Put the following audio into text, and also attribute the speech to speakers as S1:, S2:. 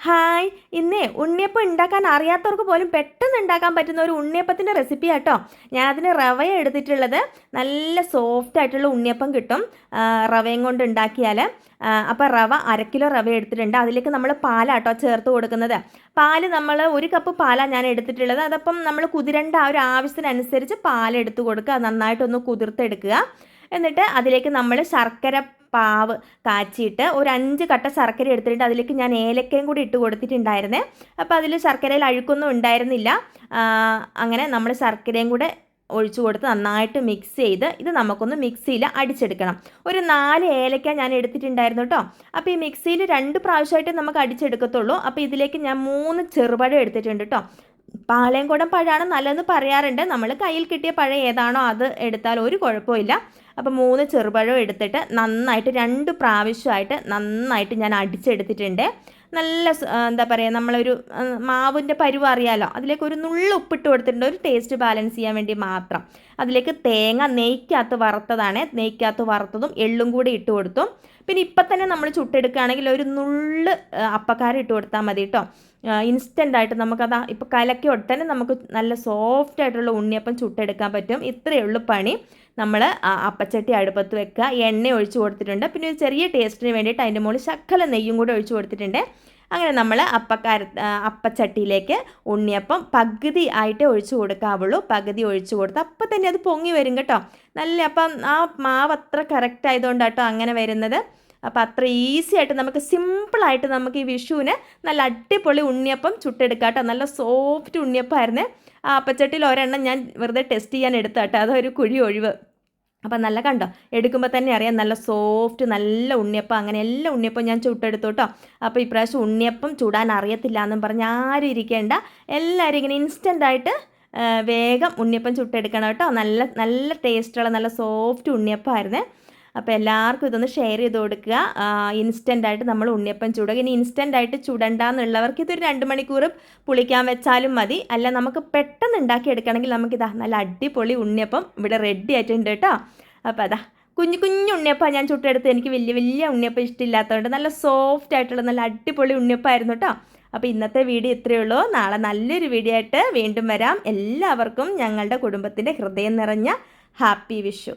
S1: Hi. ഇന്നേ ഉണ്ണിയപ്പം ഉണ്ടാക്കാൻ അറിയാത്തവർക്ക് പോലും പെട്ടെന്ന് ഉണ്ടാക്കാൻ പറ്റുന്ന ഒരു ഉണ്ണിയപ്പത്തിന്റെ റെസിപ്പി ആട്ടോ ഞാൻ അതിന് റവ എടുത്തിട്ടുള്ളത് നല്ല സോഫ്റ്റ് ആയിട്ടുള്ള ഉണ്ണിയപ്പം കിട്ടും. റവയും കൊണ്ട് ഉണ്ടാക്കിയാൽ അപ്പോൾ റവ അര കിലോ റവ എടുത്തിട്ടുണ്ട്. അതിലേക്ക് നമ്മൾ പാലാട്ടോ ചേർത്ത് കൊടുക്കുന്നത്. പാൽ നമ്മൾ ഒരു കപ്പ് പാലാണ് ഞാൻ എടുത്തിട്ടുള്ളത്. അതപ്പം നമ്മൾ കുതിരേണ്ട ആ ഒരു ആവശ്യത്തിനനുസരിച്ച് പാലെടുത്ത് കൊടുക്കുക. നന്നായിട്ടൊന്ന് കുതിർത്തെടുക്കുക. എന്നിട്ട് അതിലേക്ക് നമ്മൾ ശർക്കര പാവ് കാച്ചിയിട്ട് ഒരു അഞ്ച് കട്ട ശർക്കര എടുത്തിട്ടുണ്ട്. അതിലേക്ക് ഞാൻ ഏലക്കയും കൂടി ഇട്ട് കൊടുത്തിട്ടുണ്ടായിരുന്നേ. അപ്പോൾ അതിൽ ശർക്കരയിൽ അഴുക്കൊന്നും ഉണ്ടായിരുന്നില്ല. അങ്ങനെ നമ്മൾ ശർക്കരയും കൂടെ ഒഴിച്ചു കൊടുത്ത് നന്നായിട്ട് മിക്സ് ചെയ്ത് ഇത് നമുക്കൊന്ന് മിക്സിയിൽ അടിച്ചെടുക്കണം. ഒരു നാല് ഏലക്ക ഞാൻ എടുത്തിട്ടുണ്ടായിരുന്നു കേട്ടോ. അപ്പോൾ ഈ മിക്സിയിൽ രണ്ട് പ്രാവശ്യമായിട്ട് നമുക്ക് അടിച്ചെടുക്കത്തുള്ളൂ. അപ്പോൾ ഇതിലേക്ക് ഞാൻ മൂന്ന് ചെറുപഴം എടുത്തിട്ടുണ്ട് കേട്ടോ. പാളയംകുടം പഴമാണ് നല്ലതെന്ന് പറയാറുണ്ട്. നമ്മൾ കയ്യിൽ കിട്ടിയ പഴം ഏതാണോ അത് എടുത്താൽ ഒരു കുഴപ്പമില്ല അപ്പോൾ മൂന്ന് ചെറുപഴം എടുത്തിട്ട് നന്നായിട്ട് രണ്ട് പ്രാവശ്യമായിട്ട് നന്നായിട്ട് ഞാൻ അടിച്ചെടുത്തിട്ടുണ്ട്. നല്ല എന്താ പറയുക നമ്മളൊരു മാവിന്റെ പരുവ് അറിയാലോ? അതിലേക്ക് ഒരു നുള്ളു ഉപ്പിട്ട് കൊടുത്തിട്ടുണ്ട്. ഒരു ടേസ്റ്റ് ബാലൻസ് ചെയ്യാൻ വേണ്ടി മാത്രം. അതിലേക്ക് തേങ്ങ നെയ്ക്കകത്ത് വറുത്തതാണ്. നെയ്ക്കകത്ത് വറുത്തതും എള്ളും കൂടി ഇട്ട് കൊടുത്തു. പിന്നെ ഇപ്പം തന്നെ നമ്മൾ ചുട്ടെടുക്കുകയാണെങ്കിൽ ഒരു നുള്ള് അപ്പക്കാരം ഇട്ട് കൊടുത്താൽ മതി കേട്ടോ. ഇൻസ്റ്റന്റ് ആയിട്ട് നമുക്കത് ഇപ്പോൾ കലക്കി ഒട്ടനെ നമുക്ക് നല്ല സോഫ്റ്റ് ആയിട്ടുള്ള ഉണ്ണിയപ്പം ചുട്ടെടുക്കാൻ പറ്റും. ഇത്രയേ ഉള്ളൂ പണി. നമ്മൾ അപ്പച്ചട്ടി അടുപ്പത്ത് വെക്കുക. എണ്ണ ഒഴിച്ചു കൊടുത്തിട്ടുണ്ട്. പിന്നെ ഒരു ചെറിയ ടേസ്റ്റിന് വേണ്ടിയിട്ട് അതിന്റെ മുകളിൽ ശക്കല നെയ്യും കൂടെ ഒഴിച്ചു കൊടുത്തിട്ടുണ്ട്. അങ്ങനെ നമ്മൾ അപ്പക്കാര അപ്പച്ചട്ടിയിലേക്ക് ഉണ്ണിയപ്പം പകുതി ആയിട്ടേ ഒഴിച്ചു കൊടുക്കാവുള്ളൂ. പകുതി ഒഴിച്ചു കൊടുത്ത് അപ്പം തന്നെ അത് പൊങ്ങി വരും കേട്ടോ. നല്ല അപ്പം ആ മാവ് അത്ര കറക്റ്റ് ആയതുകൊണ്ടാട്ടോ അങ്ങനെ വരുന്നത്. അപ്പോൾ അത്ര ഈസി ആയിട്ട് നമുക്ക് സിമ്പിളായിട്ട് നമുക്ക് ഈ വിഷുവിന് നല്ല അടിപൊളി ഉണ്ണിയപ്പം ചുട്ടെടുക്കാം കേട്ടോ. നല്ല സോഫ്റ്റ് ഉണ്ണിയപ്പമായിരുന്നേ ആ അപ്പച്ചട്ടിയിൽ ഒരെണ്ണം ഞാൻ വെറുതെ ടെസ്റ്റ് ചെയ്യാൻ എടുത്ത കേട്ടോ. അതൊരു കുഴി ഒഴിവ്. അപ്പം നല്ല കണ്ടോ? എടുക്കുമ്പോൾ തന്നെ അറിയാം നല്ല സോഫ്റ്റ് നല്ല ഉണ്ണിയപ്പം. അങ്ങനെ എല്ലാ ഉണ്ണിയപ്പം ഞാൻ ചുട്ടെടുത്തു കേട്ടോ. അപ്പോൾ ഇപ്രാവശ്യം ഉണ്ണിയപ്പം ചൂടാൻ അറിയത്തില്ല എന്നും പറഞ്ഞ് ആരും ഇരിക്കേണ്ട. എല്ലാവരും ഇങ്ങനെ ഇൻസ്റ്റന്റ് ആയിട്ട് വേഗം ഉണ്ണിയപ്പം ചുട്ടെടുക്കണം കേട്ടോ. നല്ല നല്ല ടേസ്റ്റുള്ള നല്ല സോഫ്റ്റ് ഉണ്ണിയപ്പമായിരുന്നേ അപ്പോൾ എല്ലാവർക്കും ഇതൊന്ന് ഷെയർ ചെയ്ത് കൊടുക്കുക. ഇൻസ്റ്റന്റ് ആയിട്ട് നമ്മൾ ഉണ്ണിയപ്പം ചൂടുക. ഇനി ഇൻസ്റ്റന്റ് ആയിട്ട് ചുടണ്ടെന്നുള്ളവർക്ക് ഇതൊരു രണ്ട് മണിക്കൂർ പുളിക്കാൻ വെച്ചാലും മതി. അല്ല നമുക്ക് പെട്ടെന്ന് ഉണ്ടാക്കിയെടുക്കണമെങ്കിൽ നമുക്കിതാ നല്ല അടിപൊളി ഉണ്ണിയപ്പം ഇവിടെ റെഡി ആയിട്ടുണ്ട് കേട്ടോ. അപ്പോൾ അതാ കുഞ്ഞു കുഞ്ഞു ഉണ്ണിയപ്പം ഞാൻ ചുട്ടെടുത്ത് എനിക്ക് വലിയ വലിയ ഉണ്ണിയപ്പം ഇഷ്ടമില്ലാത്തതുകൊണ്ട് നല്ല സോഫ്റ്റ് ആയിട്ടുള്ള നല്ല അടിപൊളി ഉണ്ണിയപ്പമായിരുന്നു കേട്ടോ. അപ്പോൾ ഇന്നത്തെ വീഡിയോ ഇത്രയേ ഉള്ളൂ. നാളെ നല്ലൊരു വീഡിയോ ആയിട്ട് വീണ്ടും വരാം. എല്ലാവർക്കും ഞങ്ങളുടെ കുടുംബത്തിന്റെ ഹൃദയം നിറഞ്ഞ ഹാപ്പി വിഷു.